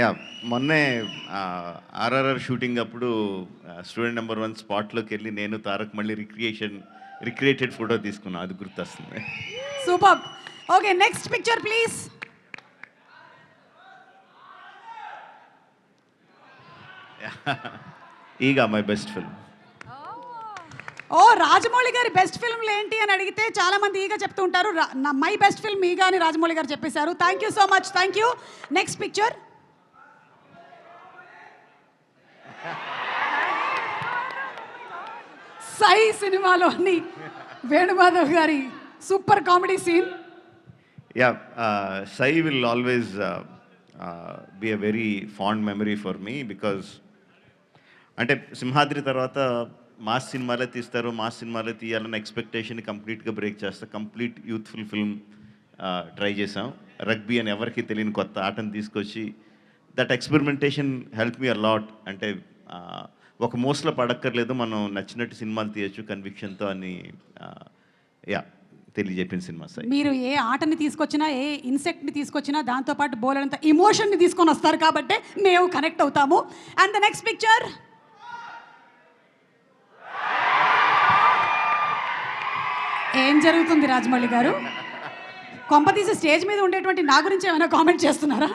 Yeah మొన్నే RRR shooting అప్పుడు student number one స్పాట్లోకి వెళ్ళి నేను తారక్ మళ్ళీ రిక్రియేషన్ రిక్రియేటెడ్ ఫోటో తీసుకున్నాను అది గుర్తొస్తుంది. Super okay next picture please Eega my best film ఓ రాజమౌళి గారి బెస్ట్ ఫిల్మ్లు ఏంటి అని అడిగితే చాలా మంది ఈగా చెప్తూ ఉంటారు. మై బెస్ట్ ఫిల్మ్ ఈగా అని రాజమౌళి గారు చెప్పేశారు. Thank you so much thank you next picture Sye సినిమాలోని వేణుమాధవ్ గారి super comedy scene. Yeah Sye will always be a very fond memory for me because అంటే సింహాద్రి తర్వాత మాస్ సినిమాలే తీస్తారు మాస్ సినిమాలే తీయాలన్న ఎక్స్పెక్టేషన్ కంప్లీట్గా బ్రేక్ చేస్తా కంప్లీట్ యూత్ఫుల్ ఫిల్మ్ ట్రై చేసాం రగ్బీ అని ఎవరికి తెలియని కొత్త ఆటను తీసుకొచ్చి that experimentation help me a lot అంటే uh, ఒక మోస్ట్లో పడక్కర్లేదు మనం నచ్చినట్టు సినిమాలు తీయచ్చు కన్విక్షన్తో అని యా తెలియజెప్పిన సినిమా సార్ మీరు ఏ ఆటని తీసుకొచ్చినా ఏ ఇన్సెక్ట్ని తీసుకొచ్చినా దాంతోపాటు బోలెడంత ఇమోషన్ని తీసుకొని వస్తారు కాబట్టి మేము కనెక్ట్ అవుతాము. అండ్ ద నెక్స్ట్ పిక్చర్ ఏం జరుగుతుంది రాజమౌళి గారు? కొంపతీసి స్టేజ్ మీద ఉండేటువంటి నా గురించి ఏమైనా కామెంట్ చేస్తున్నారా?